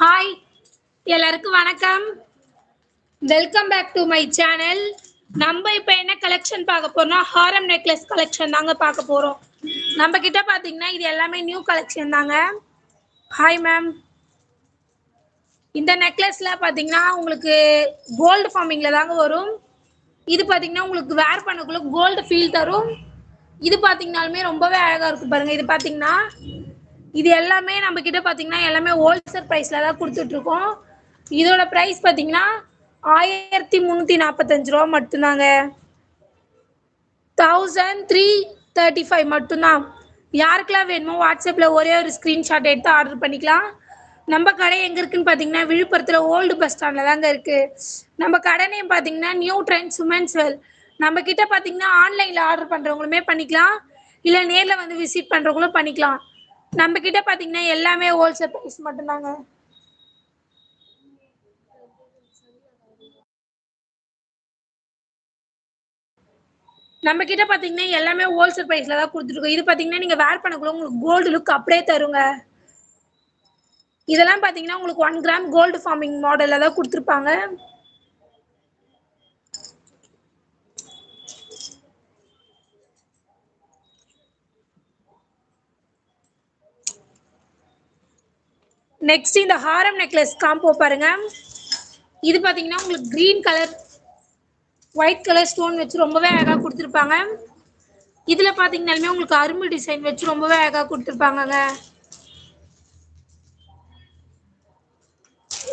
Hi எல்லாருக்கும் வணக்கம். Welcome back to my channel நம்ம இப்போ என்ன கலெக்ஷன் பார்க்க போறோம்னா ஹாரம் நெக்லஸ் கலெக்ஷன் தாங்க பார்க்க போறோம். நம்ம கிட்ட பார்த்தீங்கன்னா இது எல்லாமே நியூ கலெக்ஷன் தாங்க. ஹாய் மேம் இந்த நெக்லஸ்ல பார்த்தீங்கன்னா உங்களுக்கு கோல்டு ஃபார்மிங்ல தாங்க வரும். இது பாத்தீங்கன்னா உங்களுக்கு வேர் பண்ணக்குள்ள கோல்டு ஃபீல் தரும். இது பார்த்தீங்கனாலுமே ரொம்பவே அழகா இருக்கு பாருங்க. இது பாத்தீங்கன்னா இது எல்லாமே நம்ம கிட்ட பார்த்தீங்கன்னா எல்லாமே ஹோல்சேல் ப்ரைஸ்ல தான் கொடுத்துட்டு இருக்கோம் இதோட ப்ரைஸ் பார்த்தீங்கன்னா ஆயிரத்தி முந்நூற்றி நாற்பத்தஞ்சு ரூபா மட்டும்தாங்க. தௌசண்ட் த்ரீ தேர்ட்டி ஃபைவ் மட்டும்தான். யாருக்கெல்லாம் வேணுமோ வாட்ஸ்அப்பில் ஒரே ஒரு ஸ்க்ரீன்ஷாட் எடுத்து ஆர்டர் பண்ணிக்கலாம். நம்ம கடை எங்கே இருக்குன்னு பார்த்தீங்கன்னா விழுப்புரத்தில் ஓல்டு பஸ் ஸ்டாண்டில் தாங்க இருக்குது நம்ம கடை நேம் பார்த்தீங்கன்னா நியூ ட்ரெண்ட்ஸ் உமன்ஸ் வெல் நம்ம கிட்ட பார்த்தீங்கன்னா ஆன்லைனில் ஆர்டர் பண்ணுறவங்களுமே பண்ணிக்கலாம். இல்லை நேரில் வந்து விசிட் பண்ணுறவங்களும் பண்ணிக்கலாம். நம்ம கிட்ட பாத்தீங்கன்னா எல்லாமே ஹோல்சேல் பிரைஸ் மட்டும்தாங்க. நம்ம கிட்ட பாத்தீங்கன்னா எல்லாமே ஹோல்சேல் பிரைஸ்ல தான் கொடுத்துருக்கோம் இது பாத்தீங்கன்னா நீங்க வேர் பண்ணக்குள்ள உங்களுக்கு கோல்டு லுக் அப்படியே தருங்க. இதெல்லாம் பாத்தீங்கன்னா உங்களுக்கு ஒன் கிராம் கோல்டு ஃபார்மிங் மாடல்ல தான் கொடுத்துருப்பாங்க. நெக்ஸ்ட் இந்த ஹாரம் நெக்லஸ் காம்போ பாருங்க. இது பாத்தீங்கன்னா உங்களுக்கு green colour white colour stone வச்சு ரொம்பவே அழகாக கொடுத்துருப்பாங்க. இதில் பார்த்தீங்கனாலுமே உங்களுக்கு அரும்பு டிசைன் வச்சு ரொம்பவே அழகாக கொடுத்துருப்பாங்கங்க.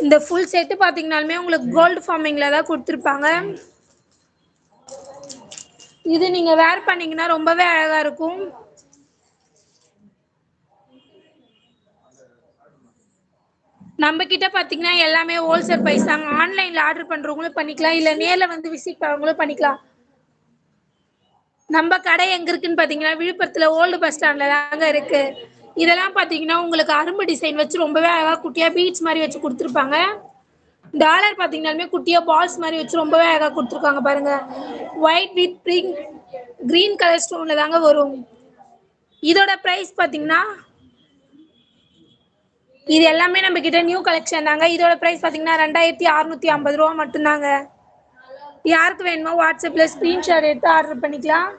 இந்த ஃபுல் செட்டு பார்த்தீங்கனாலுமே உங்களுக்கு கோல்டு ஃபார்மிங்கில் தான் கொடுத்துருப்பாங்க. இது நீங்கள் வேர் பண்ணீங்கன்னா ரொம்பவே அழகாக இருக்கும். நம்ம கிட்ட பாத்தீங்கன்னா எல்லாமே ஹோல்சேல் பிரைஸ் தாங்க. ஆன்லைன்ல ஆர்டர் பண்றவங்களும் பண்ணிக்கலாம். இல்ல நேர்ல வந்து விசிட் பண்றவங்களும் பண்ணிக்கலாம். நம்ம கடை எங்க இருக்குன்னு பாத்தீங்கன்னா விழுப்புரத்துல ஓல்டு பஸ் ஸ்டாண்ட்ல தாங்க இருக்கு. இதெல்லாம் பாத்தீங்கன்னா உங்களுக்கு அரும்பு டிசைன் வச்சு ரொம்பவே அழகா குட்டியா பீட்ஸ் மாதிரி வச்சு கொடுத்துருப்பாங்க. டாலர் பாத்தீங்கன்னாலுமே குட்டியா பால்ஸ் மாதிரி வச்சு ரொம்பவே அழகா கொடுத்துருக்காங்க பாருங்க. White with pink green colour ஸ்டோன்ல தாங்க வரும். இதோட பிரைஸ் பாத்தீங்கன்னா இது எல்லாமே நம்ம கிட்ட நியூ கலெக்ஷன் தாங்க. இதோட பிரைஸ் பாத்தீங்கன்னா ரெண்டாயிரத்தி அறுநூத்தி ஐம்பது ரூபா மட்டும்தாங்க. யாருக்கு வேணுமோ வாட்ஸ்அப்ல ஸ்கிரீன்ஷாட் எடுத்து ஆர்டர் பண்ணிக்கலாம்.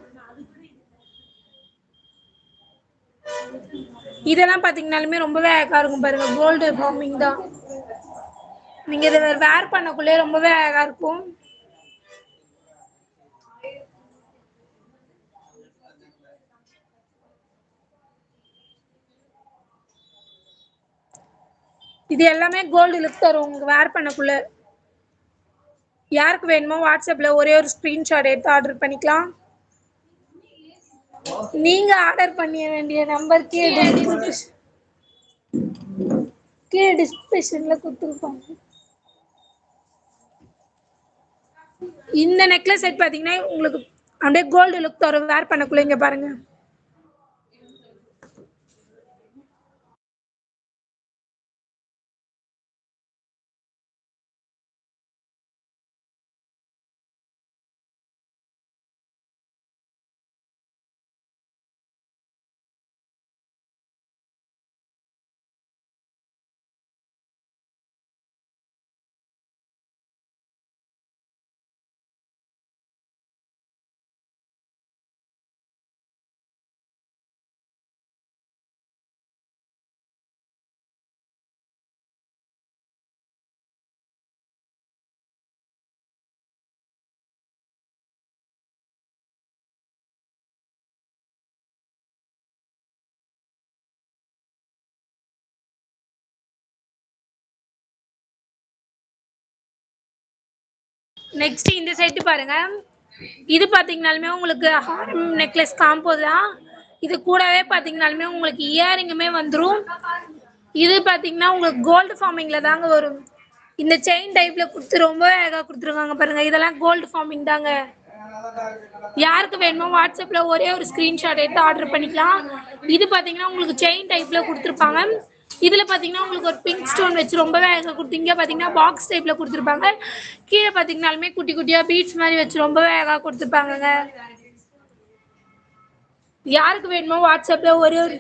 இதெல்லாம் பார்த்தீங்கனாலுமே ரொம்பவே அழகா இருக்கும் பாருங்க. கோல்டு ஃபார்மிங் தான். நீங்க இதை வேர் பண்ணக்குள்ளே ரொம்பவே அழகா இருக்கும். இது எல்லாமே கோல்டு லுக் தரும். உங்களுக்கு வேர் பண்ணக்குள்ள. யாருக்கு வேணுமோ வாட்ஸ்அப்ல ஒரே ஒரு ஸ்கிரீன்ஷாட் எடுத்து ஆர்டர் பண்ணிக்கலாம். நீங்க ஆர்டர் பண்ண வேண்டிய நம்பர் கீழே கீழே டிஸ்கிரிப்ஷன்ல கொடுத்துருப்பாங்க. இந்த நெக்லஸ் செட் பாத்தீங்கன்னா உங்களுக்கு அப்படியே கோல்டு லுக் தரும். வேர் பண்ணக்குள்ள இங்க பாருங்க. நெக்ஸ்ட் இந்த செட்டு பாருங்க. இது பாத்தீங்கனாலுமே உங்களுக்கு ஹாரம் நெக்லஸ் காம்போ தான். இது கூடவே பாத்தீங்கனாலுமே உங்களுக்கு இயரிங்குமே வந்துடும் இது பாத்தீங்கன்னா உங்களுக்கு கோல்டு ஃபார்மிங்ல தாங்க வரும். இந்த செயின் டைப்ல கொடுத்து ரொம்ப அழகா கொடுத்துருக்காங்க பாருங்க. இதெல்லாம் கோல்டு ஃபார்மிங் தாங்க. யாருக்கு வேணுமோ வாட்ஸ்அப்ல ஒரே ஒரு ஸ்கிரீன்ஷாட் எடுத்து ஆர்டர் பண்ணிக்கலாம். இது பாத்தீங்கன்னா உங்களுக்கு செயின் டைப்ல கொடுத்துருப்பாங்க. இதுல பாத்தீங்கன்னா உங்களுக்கு ஒரு பிங்க் ஸ்டோன் வச்சு ரொம்பவே அழகா கொடுத்தீங்க பாத்தீங்கன்னா பாக்ஸ் டைப்ல கொடுத்துருப்பாங்க. கீழே பாத்தீங்கன்னாலுமே குட்டி குட்டியா பீட்ஸ் மாதிரி வச்சு ரொம்பவே அழகா கொடுத்துருப்பாங்க யாருக்கு வேணுமோ வாட்ஸ்அப்ல ஒரே ஒரு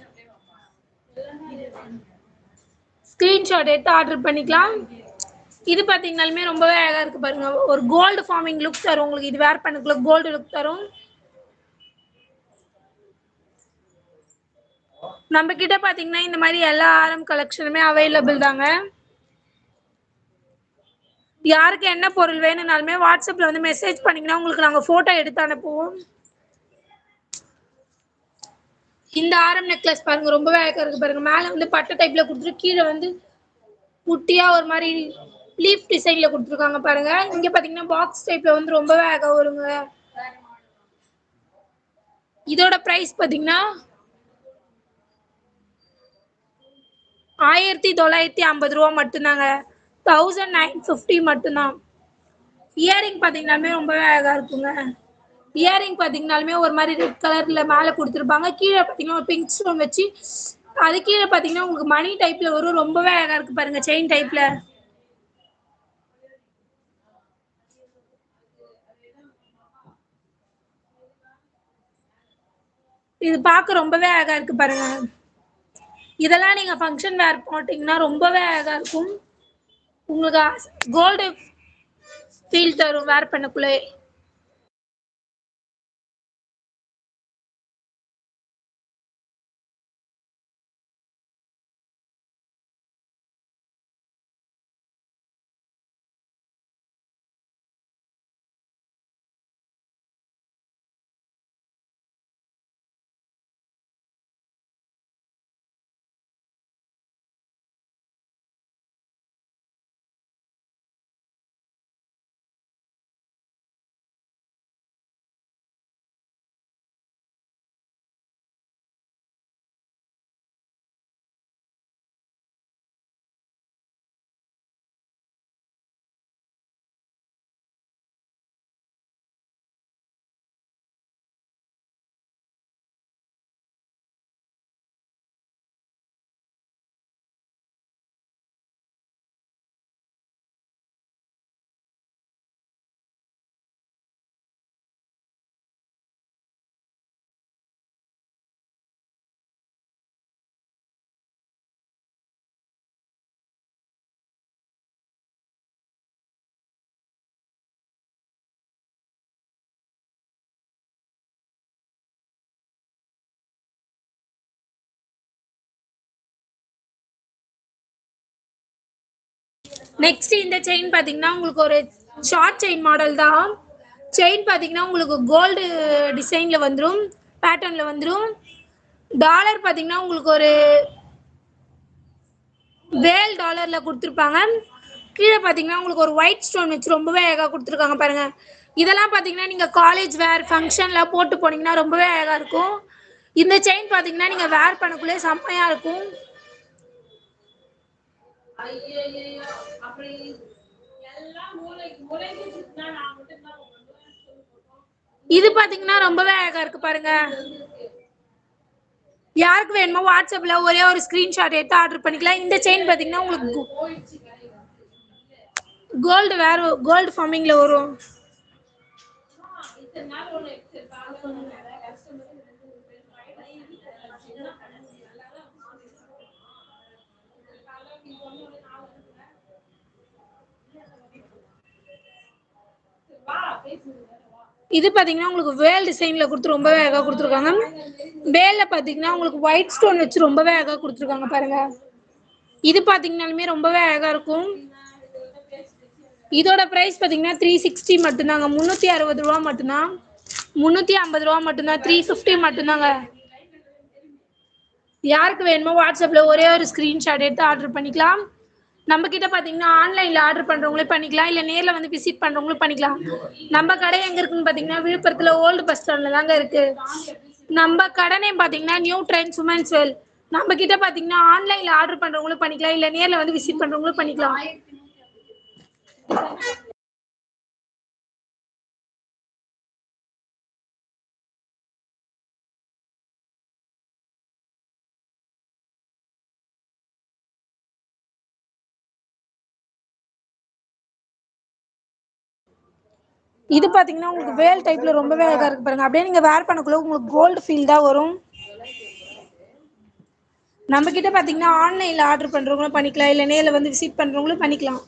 ஸ்க்ரீன்ஷாட் எடுத்து ஆர்டர் பண்ணிக்கலாம். இது பார்த்தீங்கனாலுமே ரொம்பவே அழகாக இருக்குது பாருங்க. ஒரு கோல்டு ஃபார்மிங் லுக் தரும் உங்களுக்கு. இது வேர் பண்ணக்குள்ள கோல்டு லுக் தரும். நம்ம கிட்ட பார்த்தீங்கன்னா இந்த மாதிரி எல்லா ஆரம் கலெக்ஷனுமே அவைலபிள் தாங்க. யாருக்கு என்ன பொருள் வேணும்னாலுமே வாட்ஸ்அப்பில் வந்து மெசேஜ் பண்ணீங்கன்னா உங்களுக்கு நாங்கள் ஃபோட்டோ எடுத்து அனுப்புவோம். இந்த ஆரம் நெக்லஸ் பாருங்க ரொம்பவே அழகா இருக்கு பாருங்க. மேலே வந்து பட்டை டைப்ல கொடுத்துட்டு கீழே வந்து குட்டியா ஒரு மாதிரி லீஃப் டிசைன்ல கொடுத்துருக்காங்க பாருங்க. இங்க பாத்தீங்கன்னா பாக்ஸ் டைப்ல வந்து ரொம்பவே அழகா வருங்க. இதோட பிரைஸ் பாத்தீங்கன்னா ஆயிரத்தி தொள்ளாயிரத்தி ஐம்பது ரூபா மட்டும்தாங்க. தௌசண்ட் நைன் ஃபிஃப்டி மட்டும்தான். இயரிங் பார்த்தீங்கன்னாலுமே ரொம்பவே அழகாக இருக்குங்க. இயரிங் பார்த்தீங்கனாலுமே ஒரு மாதிரி ரெட் கலரில் மேலே கொடுத்துருப்பாங்க. கீழே பார்த்தீங்கன்னா ஒரு பிங்க் ஸ்டோன் வச்சு அது கீழே பார்த்தீங்கன்னா உங்களுக்கு மணி டைப்பில் வரும். ரொம்பவே அழகாக இருக்குது பாருங்கள் செயின் டைப்பில் இது பார்க்க ரொம்பவே அழகாக இருக்குது பாருங்க. இதெல்லாம் நீங்கள் ஃபங்க்ஷன் வேர் போட்டிங்கன்னா ரொம்பவே அழகாக இருக்கும். உங்களுக்கு கோல்டு ஃபீல் தரும் வேர் பண்ணக்குள்ளே. நெக்ஸ்ட் இந்த செயின் பார்த்தீங்கன்னா உங்களுக்கு ஒரு ஷார்ட் செயின் மாடல் தான். செயின் பார்த்தீங்கன்னா உங்களுக்கு கோல்டு டிசைனில் வந்துடும் பேட்டர்னில் வந்துடும் டாலர் பார்த்தீங்கன்னா உங்களுக்கு ஒரு வேல் டாலரில் கொடுத்துருப்பாங்க. கீழே பார்த்தீங்கன்னா உங்களுக்கு ஒரு ஒயிட் ஸ்டோன் வச்சு ரொம்பவே அழகாக கொடுத்துருக்காங்க பாருங்க. இதெல்லாம் பார்த்தீங்கன்னா நீங்கள் காலேஜ் வேர் ஃபங்க்ஷனில் போட்டு போனீங்கன்னா ரொம்பவே அழகாக இருக்கும். இந்த செயின் பார்த்தீங்கன்னா நீங்கள் வேர் பண்ணக்குள்ளே செம்மையாக இருக்கும். இது பாத்தீங்கன்னா ரொம்பவே அழகா இருக்கு பாருங்க. யாருக்கு வேணுமோ வாட்ஸ்அப்ல ஒரே ஒரு ஸ்கிரீன்ஷாட் எடுத்து ஆர்டர் பண்ணிக்கலாம். இந்த செயின் பாத்தீங்கன்னா உங்களுக்கு கோல்டு வேற கோல்டு ஃபார்மிங்ல வரும். இது பார்த்தீங்கன்னா உங்களுக்கு வேல் டிசைனில் கொடுத்து ரொம்பவே அழகாக கொடுத்துருக்காங்க. வேலில் பார்த்தீங்கன்னா உங்களுக்கு ஒயிட் ஸ்டோன் வச்சு ரொம்பவே அழகாக கொடுத்துருக்காங்க பாருங்க. இது பார்த்தீங்கனாலுமே ரொம்பவே அழகாக இருக்கும். இதோட ப்ரைஸ் பார்த்தீங்கன்னா த்ரீ சிக்ஸ்டி மட்டும்தாங்க. முந்நூற்றி அறுபது ரூபா மட்டும்தான். முந்நூற்றி ஐம்பது ரூபா மட்டும்தான். த்ரீ ஃபிஃப்டி மட்டும்தாங்க. யாருக்கு வேணுமோ வாட்ஸ்அப்பில் ஒரே ஒரு ஸ்க்ரீன்ஷாட் எடுத்து ஆர்டர் பண்ணிக்கலாம். நம்ம கிட்ட பார்த்தீங்கன்னா ஆன்லைனில் ஆர்டர் பண்ணுறவங்களே பண்ணிக்கலாம் இல்லை நேரில் வந்து விசிட் பண்ணுறவங்களும் பண்ணிக்கலாம். நம்ம கடை எங்கே இருக்குன்னு பார்த்தீங்கன்னா விழுப்புரத்தில் ஓல்டு பஸ் ஸ்டாண்டில் தாங்க இருக்கு. நம்ம கடனே பாத்தீங்கன்னா பார்த்தீங்கன்னா நியூ ட்ரெண்ட்ஸ் உமன்ஸ் வெல் நம்ம கிட்ட பார்த்தீங்கன்னா ஆன்லைனில் ஆர்டர் பண்ணுறவங்களும் பண்ணிக்கலாம் இல்லை நேரில் வந்து விசிட் பண்ணுறவங்களும் பண்ணிக்கலாம். இது பாத்தீங்கன்னா உங்களுக்கு வேல் டைப்ல ரொம்பவே அழகா இருக்கு பாருங்க. அப்படியே நீங்க வேர் பண்ணக்குள்ள உங்களுக்கு கோல்டு ஃபீல் தான் வரும். நம்ம கிட்ட பார்த்தீங்கன்னா ஆன்லைனில் ஆர்டர் பண்ணுறவங்களும் பண்ணிக்கலாம். இல்லை நேரில் வந்து விசிட் பண்ணுறவங்களும் பண்ணிக்கலாம்.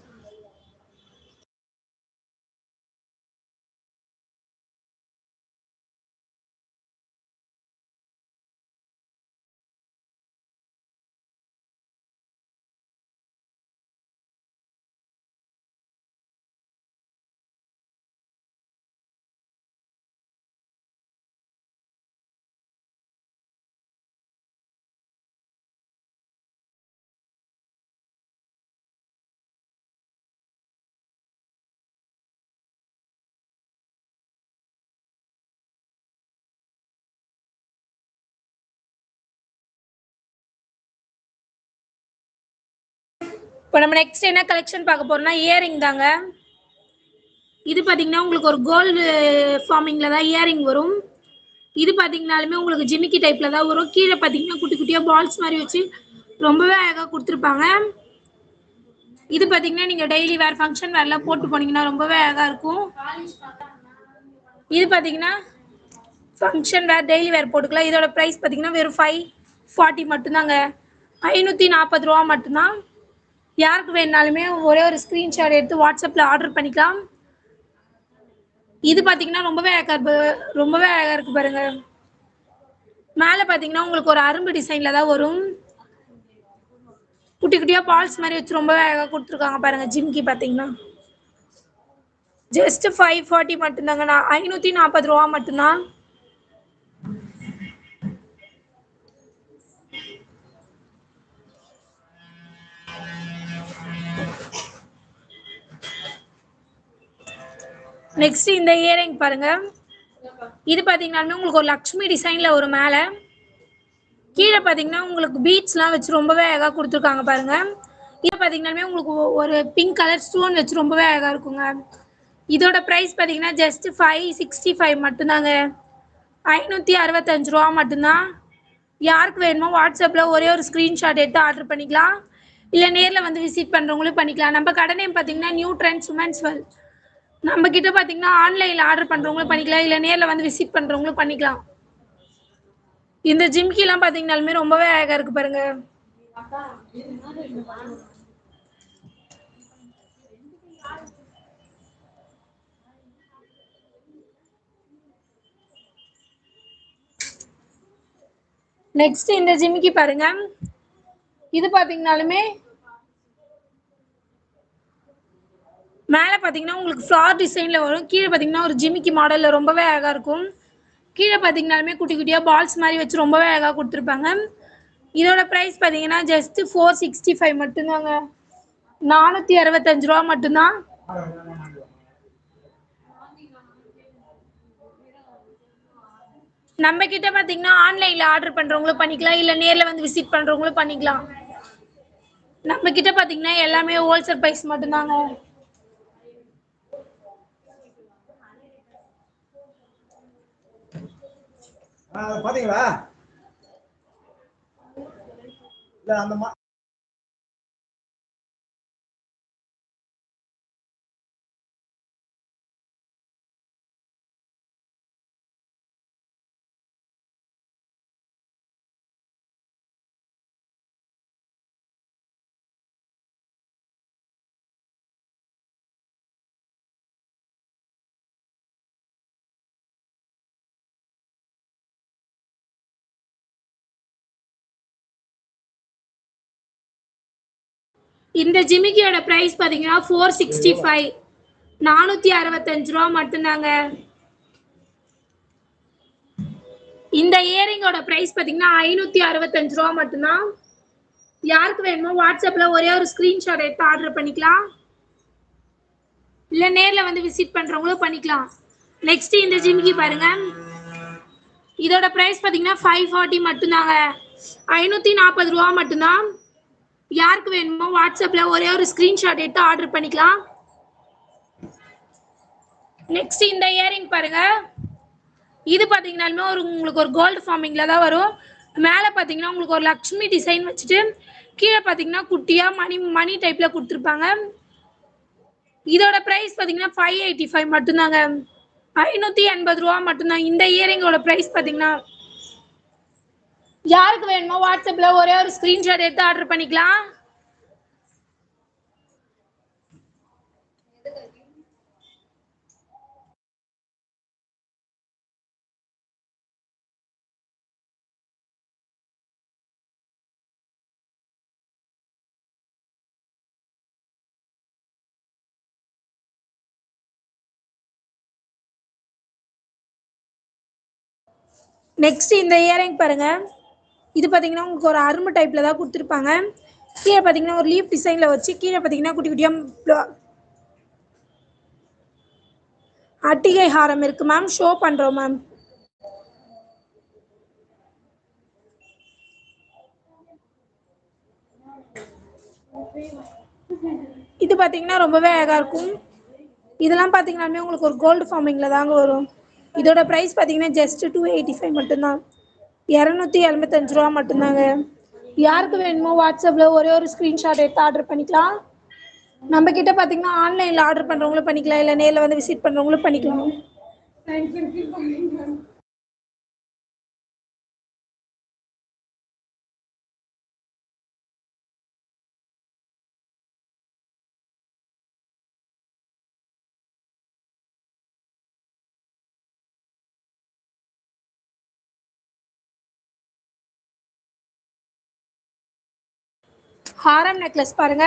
இப்போ நம்ம நெக்ஸ்ட் என்ன கலெக்ஷன் பார்க்க போறோம்னா இயரிங் தாங்க. இது பார்த்தீங்கன்னா உங்களுக்கு ஒரு கோல்டு ஃபார்மிங்கில் தான் இயரிங் வரும். இது பார்த்தீங்கனாலுமே உங்களுக்கு ஜிமிக்கி டைப்பில் தான் வரும். கீழே பார்த்தீங்கன்னா குட்டி குட்டியாக பால்ஸ் மாதிரி வச்சு ரொம்பவே அழகாக கொடுத்துருப்பாங்க. இது பார்த்தீங்கன்னா நீங்கள் டெய்லி வேறு ஃபங்க்ஷன் வேறுலாம் போட்டு போனீங்கன்னா ரொம்பவே அழகாக இருக்கும். இது பார்த்தீங்கன்னா ஃபங்க்ஷன் வேறு டெய்லி வேர் போட்டுக்கலாம். இதோட ப்ரைஸ் பார்த்தீங்கன்னா வெறும் ஃபைவ் ஃபார்ட்டி மட்டும்தாங்க. ஐநூற்றி நாற்பது ரூபா மட்டும்தான். யாருக்கு வேணாலுமே ஒரே ஒரு ஸ்க்ரீன்ஷாட் எடுத்து வாட்ஸ்அப்பில் ஆர்டர் பண்ணிக்கலாம். இது பார்த்தீங்கன்னா ரொம்பவே அழகாக இருக்கு ரொம்பவே அழகாக இருக்குது பாருங்க. மேலே பார்த்தீங்கன்னா உங்களுக்கு ஒரு அரும்பு டிசைனில் தான் வரும். குட்டி குட்டியாக பால்ஸ் மாதிரி வச்சு ரொம்பவே அழகாக கொடுத்துருக்காங்க பாருங்கள் ஜிம்கி பார்த்தீங்கன்னா ஜஸ்ட் ஃபைவ் ஃபார்ட்டி மட்டும்தாங்கண்ணா ஐநூற்றி நாற்பது ரூபா மட்டும்தான். நெக்ஸ்ட் இந்த இயரிங் பாருங்க. இது பார்த்தீங்கன்னாலுமே உங்களுக்கு ஒரு லக்ஷ்மி டிசைனில் ஒரு மேலே. கீழே பார்த்தீங்கன்னா உங்களுக்கு பீட்ஸ்லாம் வச்சு ரொம்பவே அழகாக கொடுத்துருக்காங்க பாருங்க. இது பார்த்தீங்கன்னாலுமே உங்களுக்கு ஒ- ஒரு பிங்க் கலர் ஸ்டோன் வச்சு ரொம்பவே அழகாக இருக்குங்க. இதோட ப்ரைஸ் பார்த்தீங்கன்னா ஜஸ்ட் ஃபைவ் சிக்ஸ்டி ஃபைவ் மட்டும்தாங்க. ஐநூற்றி அறுபத்தஞ்சு ரூபா மட்டும்தான். யாருக்கு வேணுமோ வாட்ஸ்அப்பில் ஒரே ஒரு ஸ்க்ரீன்ஷாட் எடுத்து ஆர்டர் பண்ணிக்கலாம். இல்லை நேரில் வந்து விசிட் பண்ணுறவங்களும் பண்ணிக்கலாம். நம்ம கடை நேம் பார்த்தீங்கன்னா நியூ ட்ரெண்ட்ஸ் உமன்ஸ் வெல் நம்ம கிட்ட பார்த்தீங்கன்னா ஆன்லைனில் ஆர்டர் பண்ணுறவங்களும் பண்ணிக்கலாம். இல்லை நேரில் வந்து விசிட் பண்ணுறவங்களும் பண்ணிக்கலாம். இந்த ஜிம்கிலாம் பார்த்தீங்கனாலுமே ரொம்பவே அழகாக இருக்கு பாருங்க. நெக்ஸ்ட் இந்த ஜிமிக்கி பாருங்க. இது பார்த்தீங்கனாலுமே மேலே பார்த்தீங்கன்னா உங்களுக்கு ஃப்ளார் டிசைனில் வரும். கீழே பார்த்தீங்கன்னா ஒரு ஜிமிக்கி மாடலில் ரொம்பவே அழகாக இருக்கும். கீழே பார்த்தீங்கனாலுமே குட்டி குட்டியாக பால்ஸ் மாதிரி வச்சு ரொம்பவே அழகாக கொடுத்துருப்பாங்க. இதோட ப்ரைஸ் பார்த்தீங்கன்னா ஜஸ்ட் ஃபோர் சிக்ஸ்டி ஃபைவ் மட்டும்தாங்க. நானூற்றி அறுபத்தஞ்சு ரூபா மட்டும்தான். நம்ம கிட்ட பார்த்தீங்கன்னா ஆன்லைனில் ஆர்டர் பண்ணுறவங்களும் பண்ணிக்கலாம். இல்லை நேரில் வந்து விசிட் பண்ணுறவங்களும் பண்ணிக்கலாம். நம்ம கிட்ட பார்த்தீங்கன்னா எல்லாமே ஹோல்சேல் ப்ரைஸ் மட்டும்தாங்க. ஆ, அதை பாத்தீங்களா? இல்ல அந்த மா இந்த ஜிமிக்கியோட ப்ரைஸ் பார்த்தீங்கன்னா ஃபோர் சிக்ஸ்டி ஃபைவ் நானூற்றி அறுபத்தஞ்சு ரூபா மட்டும்தாங்க. இந்த இயரிங்கோட ப்ரைஸ் பார்த்தீங்கன்னா ஐநூற்றி அறுபத்தஞ்சு ரூபா மட்டும்தான். யாருக்கு வேணுமோ வாட்ஸ்அப்பில் ஒரே ஒரு ஸ்க்ரீன்ஷாட் எடுத்து ஆர்டர் பண்ணிக்கலாம். இல்லை நேரில் வந்து விசிட் பண்ணுறவங்களும் பண்ணிக்கலாம். நெக்ஸ்ட் இந்த ஜிமிக்கி பாருங்க. இதோட ப்ரைஸ் பார்த்தீங்கன்னா ஃபைவ் ஃபார்ட்டி மட்டும்தாங்க. ஐநூற்றி நாற்பது ரூபா மட்டும்தான். யாருக்கு வேணுமோ வாட்ஸ்அப்பில் ஒரே ஒரு ஸ்க்ரீன்ஷாட் எடுத்து ஆர்டர் பண்ணிக்கலாம். நெக்ஸ்ட் இந்த இயரிங் பாருங்க. இது பார்த்தீங்கன்னாலுமே ஒரு உங்களுக்கு ஒரு கோல்டு ஃபார்மிங்கில் தான் வரும். மேலே பார்த்தீங்கன்னா உங்களுக்கு ஒரு லக்ஷ்மி டிசைன் வச்சுட்டு கீழே பார்த்தீங்கன்னா குட்டியாக மணி மணி டைப்பில் கொடுத்துருப்பாங்க. இதோட ப்ரைஸ் பார்த்தீங்கன்னா ஃபைவ் எயிட்டி ஃபைவ் மட்டும்தாங்க. ஐநூற்றி எண்பது ரூபா மட்டும்தான். இந்த இயரிங்கோட ப்ரைஸ் பார்த்தீங்கன்னா யாருக்கு வேணுமோ வாட்ஸ்அப்ல ஒரே ஒரு ஸ்கிரீன்ஷாட் எடுத்து ஆர்டர் பண்ணிக்கலாம். நெக்ஸ்ட் இந்த இயரிங் பாருங்க. இது பார்த்தீங்கன்னா உங்களுக்கு ஒரு அரும்பு டைப்பில் தான் கொடுத்துருப்பாங்க. கீழே பார்த்தீங்கன்னா ஒரு லீஃப் டிசைனில் வச்சு கீழே பார்த்தீங்கன்னா குட்டி குட்டியாக அட்டிகை ஹாரம் இருக்குது மேம் ஷோ பண்ணுறோம் மேம் இது பார்த்தீங்கன்னா ரொம்பவே அழகாக இருக்கும். இதெல்லாம் பார்த்தீங்கன்னாலுமே உங்களுக்கு ஒரு கோல்டு ஃபார்மிங்கில் தாங்க வரும். இதோட ப்ரைஸ் பார்த்தீங்கன்னா ஜஸ்ட் டூ எயிட்டி ஃபைவ் மட்டும்தான். இரநூத்தி எண்பத்தஞ்சு ரூபா மட்டும்தாங்க. யாருக்கு வேணுமோ வாட்ஸ்அப்பில் ஒரே ஒரு ஸ்க்ரீன்ஷாட் எடுத்து ஆர்டர் பண்ணிக்கலாம். நம்ம கிட்ட பார்த்தீங்கன்னா ஆன்லைனில் ஆர்டர் பண்ணுறவங்களும் பண்ணிக்கலாம். இல்லை நேரில் வந்து விசிட் பண்ணுறவங்களும் பண்ணிக்கலாம். ஹாரம் நெக்லஸ் பாருங்க.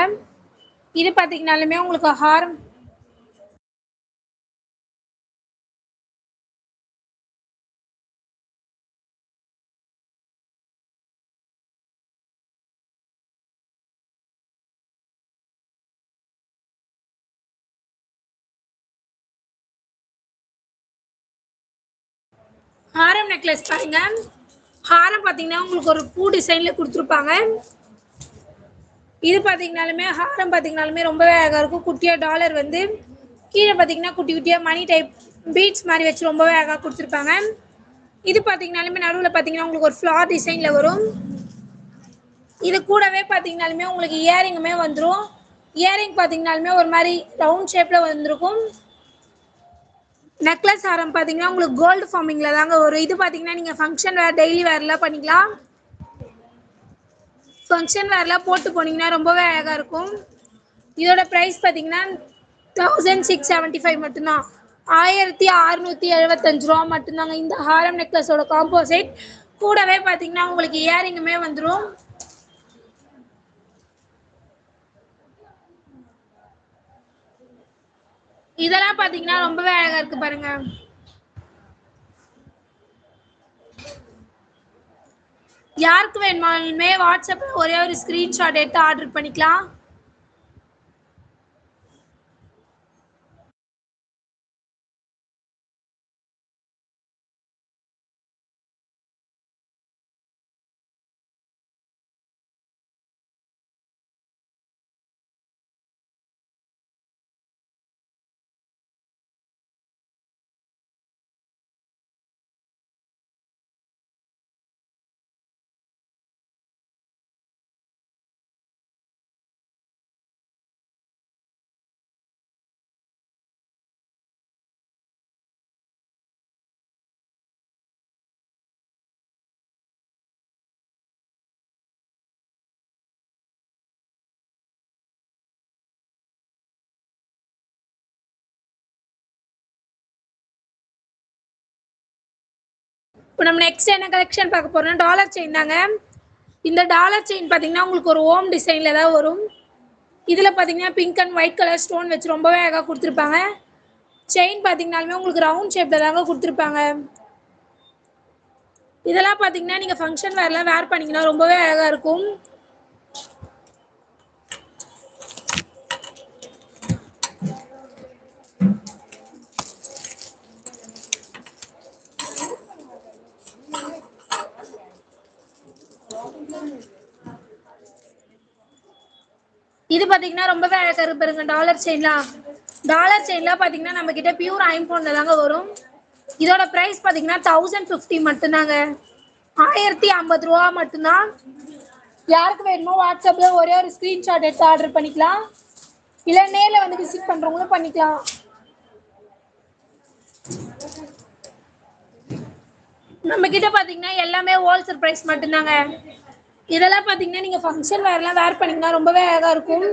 இது பார்த்தீங்கனாலுமே உங்களுக்கு ஹாரம் ஹாரம் நெக்லஸ் பாருங்க. ஹாரம் பார்த்தீங்கன்னா உங்களுக்கு ஒரு பூ டிசைனில் கொடுத்துருப்பாங்க. இது பார்த்தீங்கனாலுமே ஹாரம் பார்த்தீங்கனாலுமே ரொம்பவே அழகாக இருக்கும். குட்டியாக டாலர் வந்து கீழே பார்த்தீங்கன்னா குட்டி குட்டியாக மணி டைப் பீட்ஸ் மாதிரி வச்சு ரொம்பவே அழகாக கொடுத்துருப்பாங்க. இது பார்த்தீங்கனாலுமே நடுவில் பார்த்தீங்கன்னா உங்களுக்கு ஒரு ஃப்ளார் டிசைனில் வரும். இது கூடவே பார்த்தீங்கனாலுமே உங்களுக்கு இயரிங்குமே வந்துடும் இயரிங் பார்த்தீங்கனாலுமே ஒரு மாதிரி ரவுண்ட் ஷேப்பில் வந்திருக்கும். நெக்லஸ் ஹாரம் பார்த்தீங்கன்னா உங்களுக்கு கோல்டு ஃபார்மிங்கில் தாங்க வரும். இது பார்த்தீங்கன்னா நீங்கள் ஃபங்க்ஷன் வேறு டெய்லி வேறுலாம் பண்ணிக்கலாம். ஃபங்க்ஷன் வேர்லாம் போட்டு போனீங்கன்னா ரொம்பவே அழகாக இருக்கும். இதோட ப்ரைஸ் பார்த்தீங்கன்னா தௌசண்ட் சிக்ஸ் செவன்ட்டி ஃபைவ் மட்டும்தான். ஆயிரத்தி அறுநூற்றி எழுபத்தஞ்சு ரூபா மட்டும்தாங்க இந்த ஹாரம் நெக்லஸோட காம்போசிட் கூடவே பார்த்தீங்கன்னா உங்களுக்கு இயரிங்குமே வந்துடும் இதெல்லாம் பார்த்தீங்கன்னா ரொம்பவே அழகாக இருக்கு பாருங்கள் யாருக்கு வேணுமாலுமே வாட்ஸ்அப்பில் ஒரே ஒரு ஸ்க்ரீன்ஷாட் எடுத்து ஆர்டர் பண்ணிக்கலாம். இப்போ நம்ம நெக்ஸ்ட் என்ன கலெக்ஷன் பார்க்க போறோம்னா டாலர் செயின் தாங்க. இந்த டாலர் செயின் பார்த்தீங்கன்னா உங்களுக்கு ஒரு ஓம் டிசைனில் தான் வரும். இதில் பார்த்தீங்கன்னா pink and white colour stone வச்சு ரொம்பவே அழகாக கொடுத்துருப்பாங்க. செயின் பார்த்தீங்கனாலுமே உங்களுக்கு ரவுண்ட் ஷேப்பில் தாங்க கொடுத்துருப்பாங்க. இதெல்லாம் பார்த்தீங்கன்னா நீங்கள் ஃபங்க்ஷன் வேர்லாம் வேர் பண்ணிங்கன்னா ரொம்பவே அழகாக இருக்கும். இது பார்த்தீங்கன்னா ரொம்பவே அழகாக இருக்கு பாருங்க டாலர் செயின்லாம் டாலர் செயின்லாம் பார்த்தீங்கன்னா நம்ம கிட்ட பியூர் ஐம்போன்ல தாங்க வரும். இதோட ப்ரைஸ் பார்த்தீங்கன்னா தௌசண்ட் ஃபிஃப்டி மட்டும்தாங்க. ஆயிரத்தி ஐம்பது ரூபா மட்டும்தான். யாருக்கு வேணுமோ வாட்ஸ்அப்பில் ஒரே ஒரு ஸ்க்ரீன்ஷாட் எடுத்து ஆர்டர் பண்ணிக்கலாம். இல்லை நேரில் வந்து விசிட் பண்ணுறவங்களும் பண்ணிக்கலாம். நம்ம கிட்ட பாத்தீங்கன்னா எல்லாமே ஹோல்சேல் பிரைஸ் மட்டும்தாங்க. இதெல்லாம் பாத்தீங்கன்னா நீங்க ஃபங்க்ஷன் வேர்லாம் வேர் பண்ணீங்கன்னா ரொம்பவே அழகா இருக்கும்.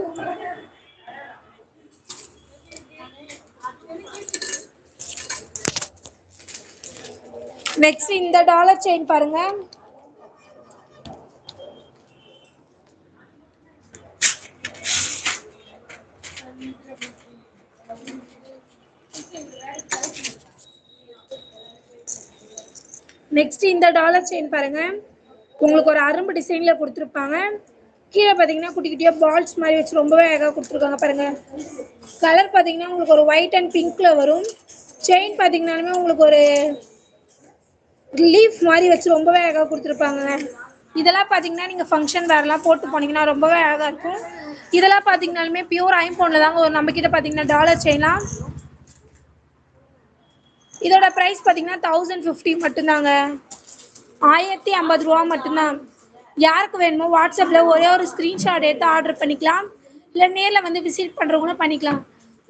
நெக்ஸ்ட் இந்த டாலர் செயின் பாருங்க. நெக்ஸ்ட் இந்த டாலர் செயின் பாருங்க. உங்களுக்கு ஒரு அரும்பு டிசைன்ல கொடுத்துருப்பாங்க. கீழே பார்த்தீங்கன்னா குட்டி குட்டியாக பால்ஸ் மாதிரி வச்சு ரொம்பவே அழகாக கொடுத்துருக்காங்க பாருங்க. கலர் பார்த்தீங்கன்னா உங்களுக்கு ஒரு ஒயிட் அண்ட் பிங்க்ல வரும். செயின் பார்த்தீங்கன்னாலுமே உங்களுக்கு ஒரு லீஃப் மாதிரி வச்சு ரொம்பவே அழகாக கொடுத்துருப்பாங்க. இதெல்லாம் பார்த்தீங்கன்னா நீங்கள் ஃபங்க்ஷன் வேறெல்லாம் போட்டு போனீங்கன்னா ரொம்பவே அழகாக இருக்கும். இதெல்லாம் பார்த்தீங்கனாலுமே பியூர் ஐம்போனில் தாங்க ஒரு நம்ம கிட்ட பார்த்தீங்கன்னா டாலர் செயின்லாம் இதோட ப்ரைஸ் பார்த்தீங்கன்னா தௌசண்ட் ஃபிஃப்டி மட்டும்தாங்க. ஆயிரத்தி ஐம்பது ரூபா மட்டும்தான். யாருக்கு வேணுமோ வாட்ஸ்அப்பில் ஒரே ஒரு ஸ்க்ரீன்ஷாட் எடுத்து ஆர்டர் பண்ணிக்கலாம். இல்லை நேரில் வந்து விசிட் பண்ணுறவங்களும் பண்ணிக்கலாம்.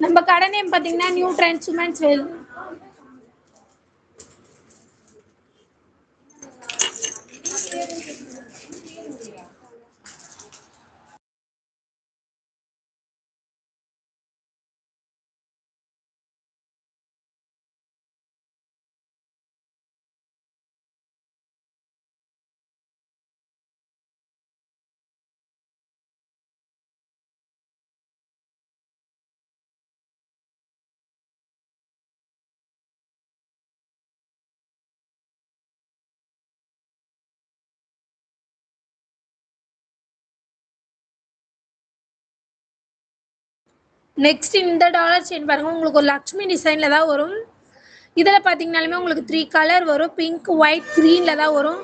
நம்ம கடை நேம் பார்த்தீங்கன்னா new trends women's well next இந்த டாலர் செயின் பாருங்க உங்களுக்கு ஒரு லக்ஷ்மி டிசைனில் தான் வரும். இதில் பார்த்தீங்கனாலுமே உங்களுக்கு த்ரீ கலர் வரும். பிங்க் ஒயிட் க்ரீனில் தான் வரும்.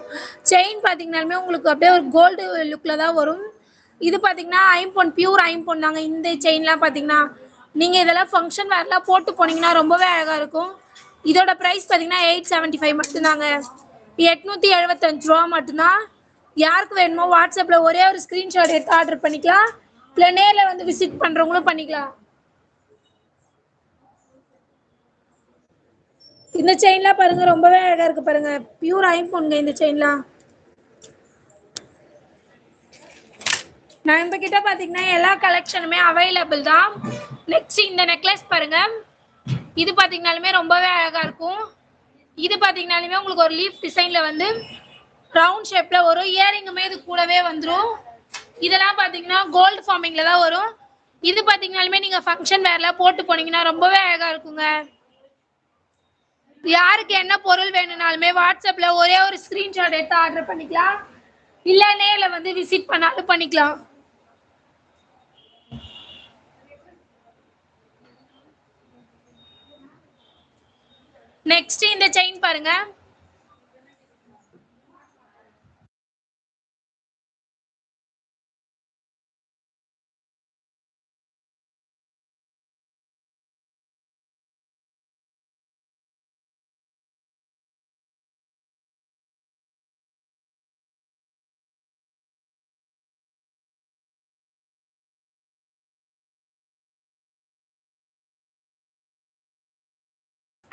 செயின் பார்த்தீங்கனாலுமே உங்களுக்கு அப்படியே ஒரு கோல்டு லுக்கில் தான் வரும். இது பார்த்தீங்கன்னா ஐம்பொன் பியூர் ஐம்பொன் தாங்க. இந்த செயின்லாம் பார்த்தீங்கன்னா நீங்கள் இதெல்லாம் ஃபங்க்ஷன் வேர்லாம் போட்டு போனீங்கன்னா ரொம்பவே அழகாக இருக்கும். இதோட ப்ரைஸ் பார்த்தீங்கன்னா எயிட் செவன்ட்டி ஃபைவ் மட்டும்தாங்க. எட்நூற்றி எழுபத்தஞ்சு ரூபா மட்டும்தான். யாருக்கு வேணுமோ வாட்ஸ்அப்பில் ஒரே ஒரு ஸ்க்ரீன்ஷாட் எடுத்து ஆர்டர் பண்ணிக்கலாம். இல்லை நேரில் வந்து விசிட் பண்ணுறவங்களும் பண்ணிக்கலாம். இந்த செயின்லாம் பாருங்க ரொம்பவே அழகா இருக்கு பாருங்க. பியூர் ஐம்பொன்ங்க இந்த செயின்லாம் நம்ம கிட்ட பாத்தீங்கன்னா எல்லா கலெக்ஷனுமே அவைலபிள் தான். நெக்ஸ்ட் இந்த நெக்லஸ் பாருங்க. இது பாத்தீங்கனாலுமே ரொம்பவே அழகா இருக்கும். இது பாத்தீங்கனாலுமே உங்களுக்கு ஒரு லீஃப் டிசைன்ல வந்து ரவுண்ட் ஷேப்ல வரும் இயரிங்குமே இது கூடவே வந்துடும் இதெல்லாம் பாத்தீங்கன்னா கோல்டு ஃபார்மிங்ல தான் வரும். இது பாத்தீங்கனாலுமே நீங்க ஃபங்க்ஷன் வேர்ல போட்டு போனீங்கன்னா ரொம்பவே அழகா இருக்குங்க. யாருக்கு என்ன பொருள் வேணும்னாலுமே வாட்ஸ்அப்ல ஒரே ஒரு ஸ்கிரீன்ஷாட் எடுத்து ஆர்டர் பண்ணிக்கலாம். இல்ல நேர்ல வந்து விசிட் பண்ணாலும் பண்ணிக்கலாம். நெக்ஸ்ட் இந்த செயின் பாருங்க.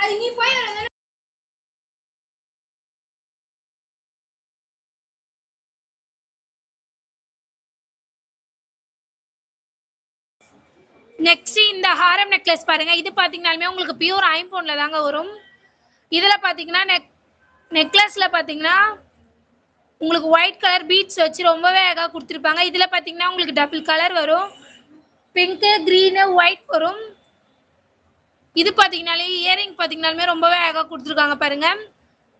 அது நீ போய் நெக்ஸ்ட் இந்த ஹாரம் நெக்லஸ் பாருங்க. இது பாத்தீங்கன்னாலுமே உங்களுக்கு பியூர் ஐம்போன்ல தாங்க வரும். இதுல பாத்தீங்கன்னா நெக் நெக்லஸ்ல பாத்தீங்கன்னா உங்களுக்கு ஒயிட் கலர் பீட்ஸ் வச்சு ரொம்பவே அழகா கொடுத்துருப்பாங்க. இதுல பாத்தீங்கன்னா உங்களுக்கு டபுள் கலர் வரும். பிங்க் க்ரீனு ஒயிட் வரும். இது பாத்தீங்கனாலே இயரிங் பாத்தீங்கனாலுமே ரொம்பவே அழகாக கொடுத்துருக்காங்க பாருங்க.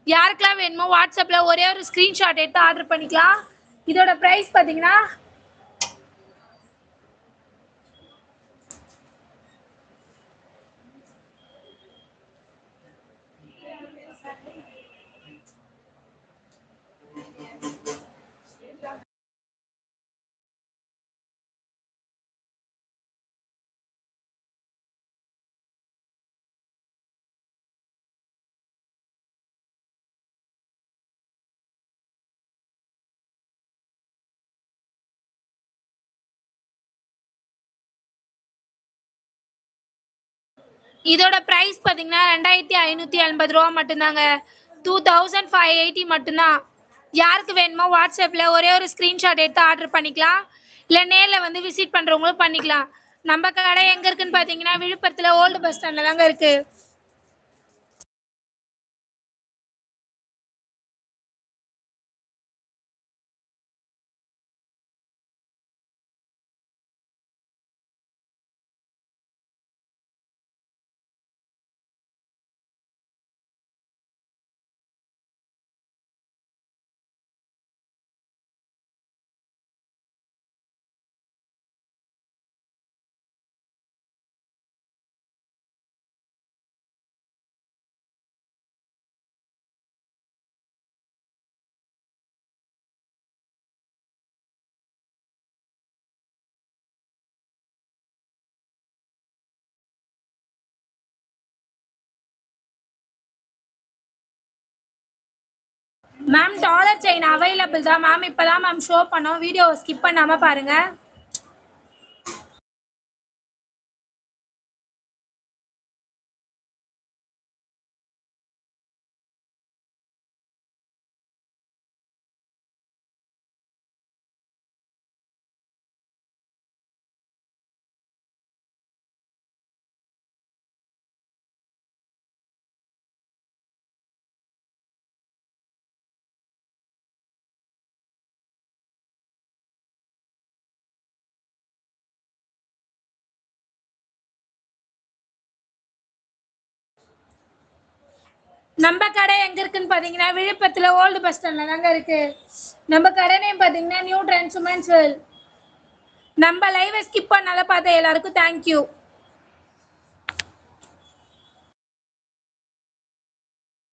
யாருக்கெல்லாம் வேணுமோ வாட்ஸ்அப்ல ஒரே ஒரு ஸ்க்ரீன்ஷாட் எடுத்து ஆர்டர் பண்ணிக்கலாம். இதோட ப்ரைஸ் பாத்தீங்கன்னா இதோட பிரைஸ் பாத்தீங்கன்னா ரெண்டாயிரத்தி ஐநூத்தி எண்பது ரூபா மட்டும்தாங்க. டூ தௌசண்ட் ஃபைவ் எயிட்டி மட்டும்தான். யாருக்கு வேணுமோ வாட்ஸ்அப்பில் ஒரே ஒரு ஸ்க்ரீன்ஷாட் எடுத்து ஆர்டர் பண்ணிக்கலாம். இல்லை நேரில் வந்து விசிட் பண்ணுறவங்களும் பண்ணிக்கலாம். நம்ம கடை எங்கே இருக்குன்னு பார்த்தீங்கன்னா விழுப்புரத்தில் ஓல்டு பஸ் ஸ்டாண்டில் தாங்க இருக்குது மேம் டாலர் செயின் அவைலபிள் தான். மேம் இப்போ தான் மேம் ஷோ பண்ணோம். வீடியோ ஸ்கிப் பண்ணாமல் பாருங்கள் நம்ம கடை எங்க இருக்குன்னு பாத்தீங்கன்னா விழுப்புரத்துல ஓல்டு பஸ் ஸ்டாண்ட்ல தாங்க இருக்கு. நம்ம கடை நேம் பாத்தீங்கன்னா நியூ ட்ரெண்ட்ஸ் உமன்ஸ் நம்ம லைவை ஸ்கிப் பண்ணால பார்த்த எல்லாருக்கும் தேங்க்யூ